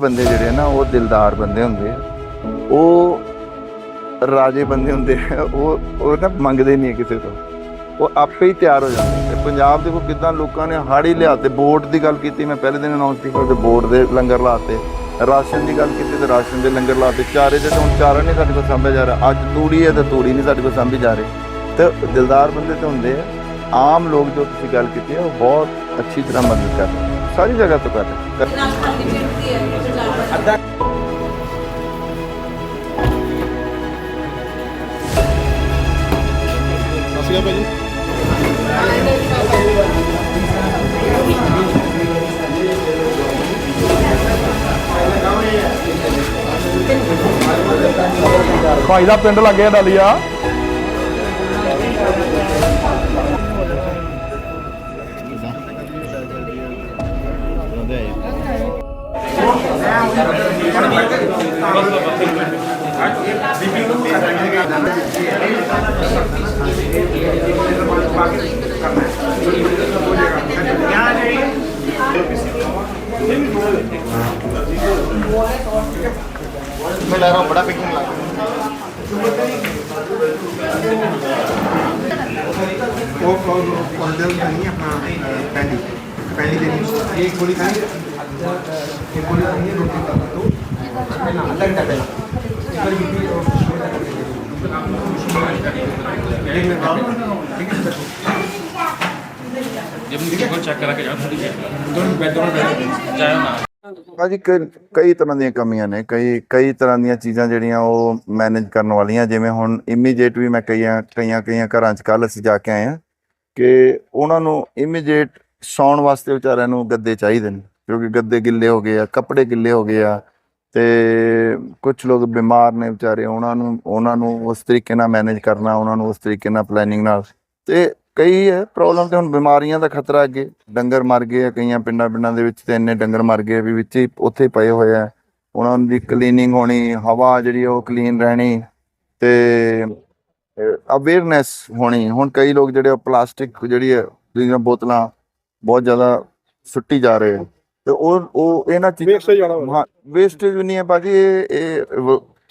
ਬੰਦੇ ਜਿਹੜੇ ਆ ਨਾ, ਉਹ ਦਿਲਦਾਰ ਬੰਦੇ ਹੁੰਦੇ ਆ। ਉਹ ਰਾਜੇ ਬੰਦੇ ਹੁੰਦੇ ਆ। ਉਹ ਉਹ ਨਾ ਮੰਗਦੇ ਨਹੀਂ ਕਿਸੇ ਤੋਂ। ਉਹ ਆਪੇ ਹੀ ਤਿਆਰ ਹੋ ਜਾਂਦੇ ਤੇ ਪੰਜਾਬ ਦੇਖੋ ਕਿਦਾਂ ਲੋਕਾਂ ਨੇ ਹਾੜੀ ਲਿਆ ਤੇ ਬੋਰਡ ਦੀ ਗੱਲ ਕੀਤੀ, ਮੈਂ ਪਹਿਲੇ ਦਿਨ ਅਨਾਉਂਸ ਕੀਤਾ ਕਿ ਬੋਰਡ ਦੇ ਲੰਗਰ ਲਾਤੇ ਰਾਸ਼ਨ ਦੀ ਗੱਲ ਕੀਤੀ ਤੇ ਰਾਸ਼ਨ ਦੇ ਲੰਗਰ ਲਾਤੇ ਚਾਰੇ ਦੇ ਤਾਂ ਹੁਣ ਚਾਰਾ ਨਹੀਂ ਸਾਡੇ ਕੋਲ ਸਾਂਭਿਆ ਜਾ ਰਿਹਾ, ਅੱਜ ਤੂੜੀ ਹੈ ਤੇ ਤੂੜੀ ਨਹੀਂ ਸਾਡੇ ਕੋਲ ਸਾਂਭੀ ਜਾ ਰਹੀ। ਤੇ ਦਿਲਦਾਰ ਬੰਦੇ ਤੇ ਹੁੰਦੇ ਆ। ਆਮ ਲੋਕ ਜੋ ਤੁਸੀਂ ਗੱਲ ਕੀਤੀ ਹੈ ਉਹ ਬਹੁਤ ਅੱਛੀ ਤਰ੍ਹਾਂ ਮਦਦ ਕਰ ਰਹੇ ਸਾਰੀ ਜਗ੍ਹਾ ਤੋਂ ਕਰ ਰਹੇ ਆ। ਰਾਜਪਾਲ ਦੀ ਬੇਨਤੀ ਹੈ ਪੰਜਾਬ मैं ला रहा हूँ बड़ा पैकिंग ला वो नहीं अपना पहली पहली देनी एक गोली खाई एक गोली खानी है रोटी का तो आधा घंटा पहला एक बार बीपी और शुगर का एक मिनट बाद ठीक है जब मुझे को चेक करा के जाओ थोड़ी देर दोनों बैठ दोनों बैठ जाओ ना ਭਾਜੀ ਕਈ ਕਈ ਤਰ੍ਹਾਂ ਦੀਆਂ ਕਮੀਆਂ ਨੇ ਕਈ ਕਈ ਤਰ੍ਹਾਂ ਦੀਆਂ ਚੀਜ਼ਾਂ ਜਿਹੜੀਆਂ ਉਹ ਮੈਨੇਜ ਕਰਨ ਵਾਲੀਆਂ ਜਿਵੇਂ ਹੁਣ ਇਮੀਡੀਏਟ ਵੀ ਮੈਂ ਕਈਆਂ ਕਈਆਂ ਕਈਆਂ ਘਰਾਂ 'ਚ ਕੱਲ ਅਸੀਂ ਜਾ ਕੇ ਆਏ ਆ ਕਿ ਉਹਨਾਂ ਨੂੰ ਇਮੀਡੀਏਟ ਸੌਣ ਵਾਸਤੇ ਵਿਚਾਰਿਆਂ ਨੂੰ ਗੱਦੇ ਚਾਹੀਦੇ ਨੇ ਕਿਉਂਕਿ ਗੱਦੇ ਗਿੱਲੇ ਹੋ ਗਏ ਆ, ਕੱਪੜੇ ਗਿੱਲੇ ਹੋ ਗਏ ਆ ਤੇ ਕੁਝ ਲੋਕ ਬਿਮਾਰ ਨੇ ਵਿਚਾਰੇ, ਉਹਨਾਂ ਨੂੰ ਉਹਨਾਂ ਨੂੰ ਉਸ ਤਰੀਕੇ ਨਾਲ ਮੈਨੇਜ ਕਰਨਾ, ਉਹਨਾਂ ਨੂੰ ਉਸ ਤਰੀਕੇ ਨਾਲ ਪਲੈਨਿੰਗ ਨਾਲ। ਤੇ ਕਈ ਹੈ ਪ੍ਰੋਬਲਮ ਤੇ ਹੁਣ ਬਿਮਾਰੀਆਂ ਦਾ ਖਤਰਾ ਅੱਗੇ, ਡੰਗਰ ਮਰ ਗਏ ਆ, ਕਈਆਂ ਪਿੰਡਾਂ ਪਿੰਡਾਂ ਦੇ ਵਿੱਚ ਤੇ ਇੰਨੇ ਡੰਗਰ ਮਰ ਗਏ ਵੀ ਵਿੱਚ ਹੀ ਉੱਥੇ ਹੀ ਪਏ ਹੋਏ ਆ। ਉਹਨਾਂ ਦੀ ਕਲੀਨਿੰਗ ਹੋਣੀ, ਹਵਾ ਜਿਹੜੀ ਉਹ ਕਲੀਨ ਰਹਿਣੀ ਤੇ ਅਵੇਅਰਨੈਸ ਹੋਣੀ। ਹੁਣ ਕਈ ਲੋਕ ਜਿਹੜੇ ਪਲਾਸਟਿਕ ਜਿਹੜੀ ਹੈ ਜਿਹੜੀਆਂ ਬੋਤਲਾਂ ਬਹੁਤ ਜ਼ਿਆਦਾ ਸੁੱਟੀ ਜਾ ਰਹੇ ਆ। ਤੇ ਉਹ ਉਹ ਇਹਨਾਂ ਚੀਜ਼ਾਂ ਵੇਸਟੇਜ ਵੀ ਨਹੀਂ ਹੈ ਬਾਕੀ ਇਹ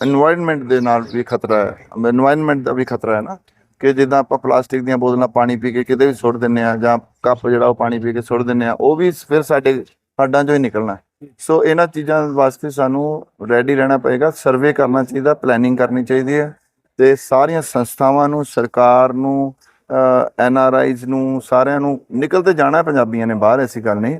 এনवायरमेंट ਦੇ ਨਾਲ ਵੀ ਖਤਰਾ ਹੈ। এনवायरमेंट ਦਾ ਵੀ ਖਤਰਾ ਹੈ ਨਾ ਕਿ ਜਿੱਦਾਂ ਆਪਾਂ ਪਲਾਸਟਿਕ ਦੀਆਂ ਬੋਤਲਾਂ ਪਾਣੀ ਪੀ ਕੇ ਕਿਤੇ ਵੀ ਸੁੱਟ ਦਿੰਨੇ ਆ ਜਾਂ ਕੱਪ ਜਿਹੜਾ ਉਹ ਪਾਣੀ ਪੀ ਕੇ ਸੁੱਟ ਦਿੰਨੇ ਆ ਉਹ ਵੀ ਫਿਰ ਸਾਡੇ ਹੱਡਾਂ ਚੋਂ ਹੀ ਨਿਕਲਣਾ ਸੋ ਇਹਨਾਂ ਚੀਜ਼ਾਂ ਵਾਸਤੇ ਸਾਨੂੰ ਰੈਡੀ ਰਹਿਣਾ ਪਏਗਾ ਸਰਵੇ ਕਰਨਾ ਚਾਹੀਦਾ ਪਲੈਨਿੰਗ ਕਰਨੀ ਚਾਹੀਦੀ ਹੈ ਤੇ ਸਾਰੀਆਂ ਸੰਸਥਾਵਾਂ ਨੂੰ ਸਰਕਾਰ ਨੂੰ ਐਨ ਆਰ ਆਈਜ਼ ਨੂੰ ਸਾਰਿਆਂ ਨੂੰ ਨਿਕਲ ਤੇ ਜਾਣਾ ਪੰਜਾਬੀਆਂ ਨੇ ਬਾਹਰ ਐਸੀ ਗੱਲ ਨਹੀਂ।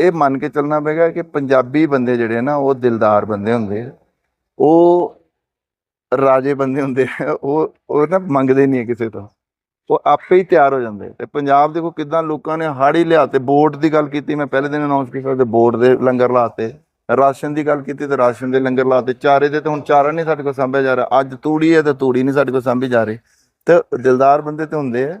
ਇਹ ਮੰਨ ਕੇ ਚੱਲਣਾ ਪਏਗਾ ਕਿ ਪੰਜਾਬੀ ਬੰਦੇ ਜਿਹੜੇ ਨਾ, ਉਹ ਦਿਲਦਾਰ ਬੰਦੇ ਹੁੰਦੇ ਆ। ਉਹ ਰਾਜੇ ਬੰਦੇ ਹੁੰਦੇ ਆ। ਉਹ ਉਹ ਨਾ ਮੰਗਦੇ ਨਹੀਂ ਹੈ ਕਿਸੇ ਤੋਂ। ਉਹ ਆਪੇ ਹੀ ਤਿਆਰ ਹੋ ਜਾਂਦੇ ਤੇ ਪੰਜਾਬ ਦੇਖੋ ਕਿਦਾਂ ਲੋਕਾਂ ਨੇ ਹਾੜੀ ਲਿਆ ਤੇ ਬੋਰਡ ਦੀ ਗੱਲ ਕੀਤੀ। ਮੈਂ ਪਹਿਲੇ ਦਿਨ ਅਨਾਉਂਸ ਕੀਤਾ ਤੇ ਬੋਰਡ ਦੇ ਲੰਗਰ ਲਾਤੇ ਰਾਸ਼ਨ ਦੀ ਗੱਲ ਕੀਤੀ ਤੇ ਰਾਸ਼ਨ ਦੇ ਲੰਗਰ ਲਾਤੇ ਚਾਰੇ ਦੇ ਤੇ ਹੁਣ ਚਾਰਾ ਨਹੀਂ ਸਾਡੇ ਕੋਲ ਸਾਂਭਿਆ ਜਾ ਰਿਹਾ। ਅੱਜ ਤੂੜੀ ਹੈ ਤੇ ਤੂੜੀ ਨਹੀਂ ਸਾਡੇ ਕੋਲ ਸਾਂਭੀ ਜਾ ਰਹੀ। ਤੇ ਦਿਲਦਾਰ ਬੰਦੇ ਤੇ ਹੁੰਦੇ ਆ।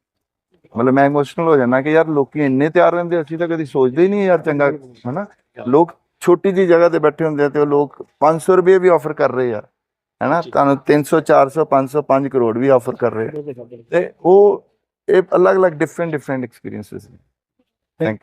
ਮਤਲਬ ਮੈਂ ਇਮੋਸ਼ਨਲ ਹੋ ਜਾਂਦਾ ਕਿ ਯਾਰ ਲੋਕੀ ਇੰਨੇ ਤਿਆਰ ਰਹਿੰਦੇ ਅਸੀਂ ਤਾਂ ਕਦੀ ਸੋਚਦੇ ਹੀ ਨਹੀਂ ਯਾਰ ਚੰਗਾ ਹਨਾ? ਲੋਕ ਛੋਟੀ ਜੀ ਜਗ੍ਹਾ ਤੇ ਬੈਠੇ ਹੁੰਦੇ ਆ ਤੇ ਉਹ ਲੋਕ 500 ਰੁਪਏ ਵੀ ਆਫਰ ਕਰ ਰਹੇ ਆ ਹਨਾ? ਤੁਹਾਨੂੰ 300 400 500 5 ਕਰੋੜ ਵੀ ਆਫਰ ਕਰ ਰਹੇ ਤੇ ਉਹ ਇਹ ਅਲੱਗ-ਅਲੱਗ ਡਿਫਰੈਂਟ ਡਿਫਰੈਂਟ ਐਕਸਪੀਰੀਐਂਸਸ ਨੇ ਥੈਂਕ